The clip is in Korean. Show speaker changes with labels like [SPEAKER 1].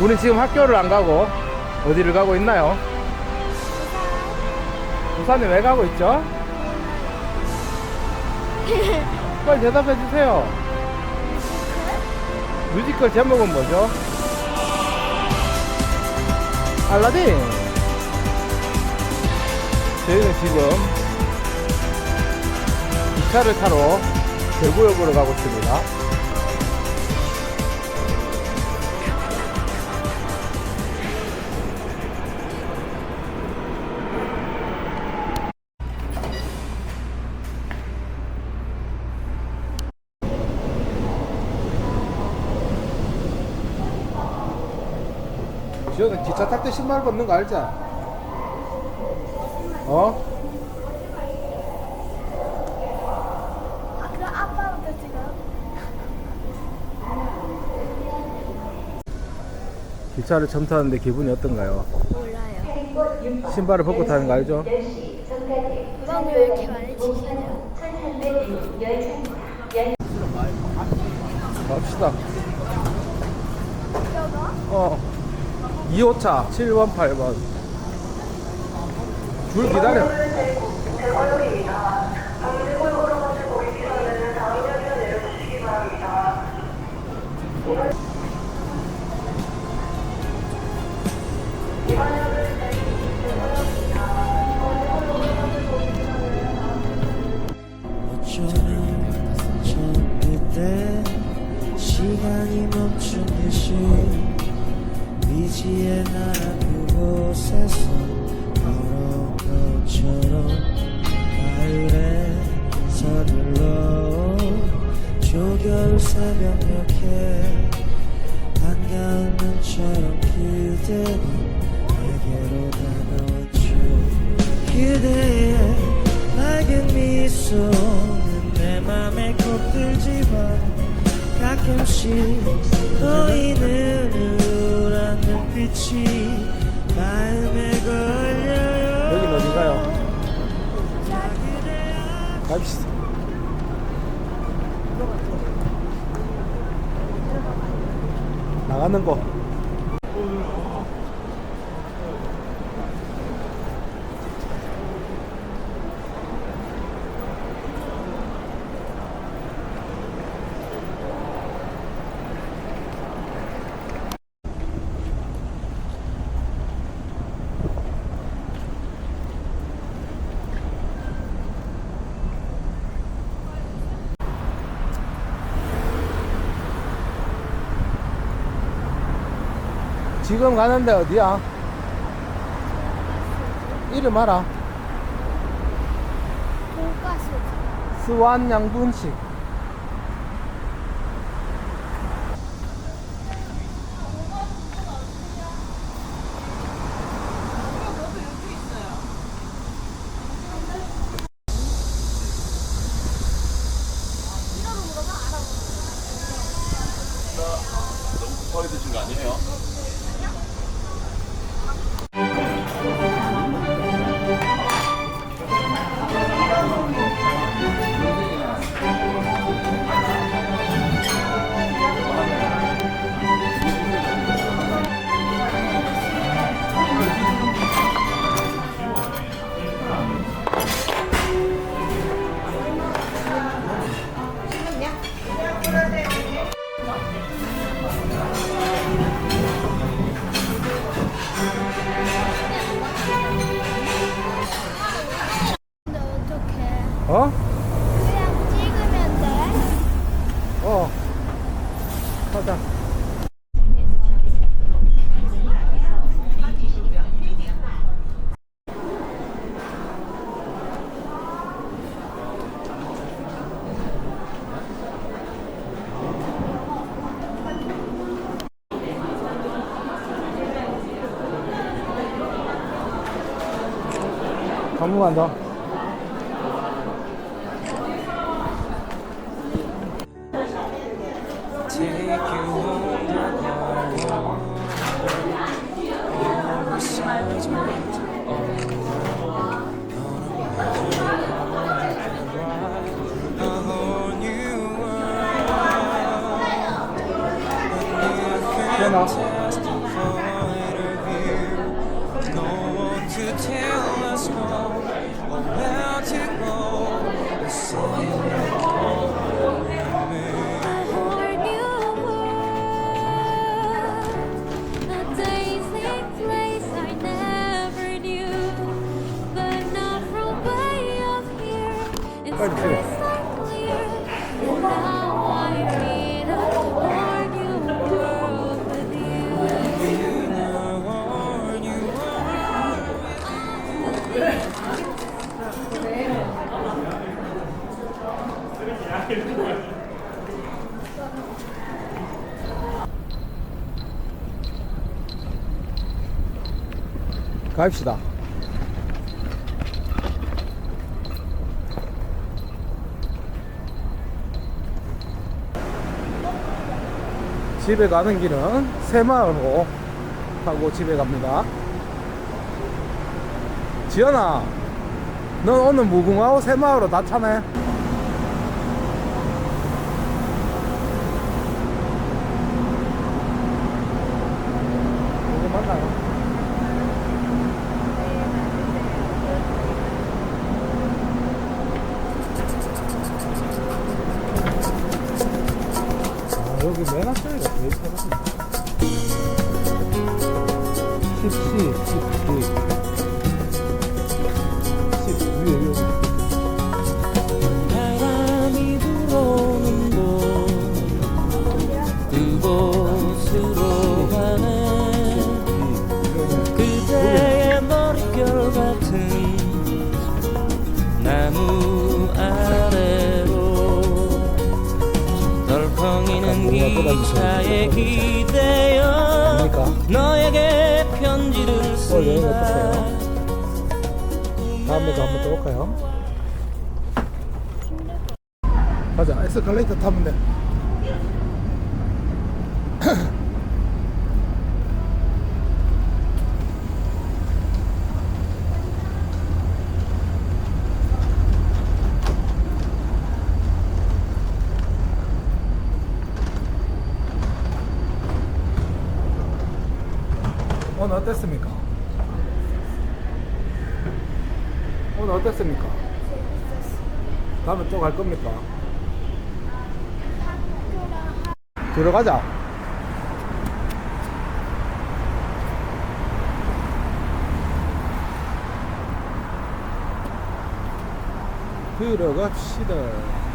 [SPEAKER 1] 우리 지금 학교를 안 가고 어디를 가고 있나요? 부산에 왜 가고 있죠? 빨리 대답해 주세요. 뮤지컬 제목은 뭐죠? 알라딘. 저희는 지금 기차를 타러 대구역으로 가고 있습니다. 기차 탈 때 신발 벗는 거 알지? 어?
[SPEAKER 2] 아, 아빠부터 지금.
[SPEAKER 1] 기차를 처음 타는데 기분이 어떤가요?
[SPEAKER 2] 몰라요.
[SPEAKER 1] 신발을 벗고 타는 거 알죠?
[SPEAKER 2] 왜 이렇게 많이 치시죠?
[SPEAKER 1] 갑시다. 어. 2호차 7번 8번. 줄 기다려.
[SPEAKER 3] 어쩌면 나라 그곳에서 걸어온 것처럼 가을에 서둘러 조겨울 새벽녘에 반가운 눈처럼 그대는 내게로 다가왔죠 그대의 맑은 미소는 내 맘에 꼭 들지만 가끔씩 보이는
[SPEAKER 1] 여긴 어디가요? 갑시다. 나가는 거. 지금 가는데 어디야? 이름 알아? 스완 양분식.
[SPEAKER 4] 급하게 드신 거 아니에요?
[SPEAKER 1] 한번
[SPEAKER 3] 간다. to tell 빨리 피워.
[SPEAKER 1] 갑시다. 집에 가는 길은 새마을호 타고 집에 갑니다. 지연아, 넌 오늘 무궁화호 새마을호 다? 아, 여기 맨 앞자
[SPEAKER 3] 차에 기대어? 너에게 편지를 쓴다?
[SPEAKER 1] 다음에도 한번 또 올까요? 가자, 에스컬레이터 타면 돼. 오늘 어땠습니까? 오늘 어땠습니까? 다음에 또 갈 겁니까? 들어가자. 들어갑시다.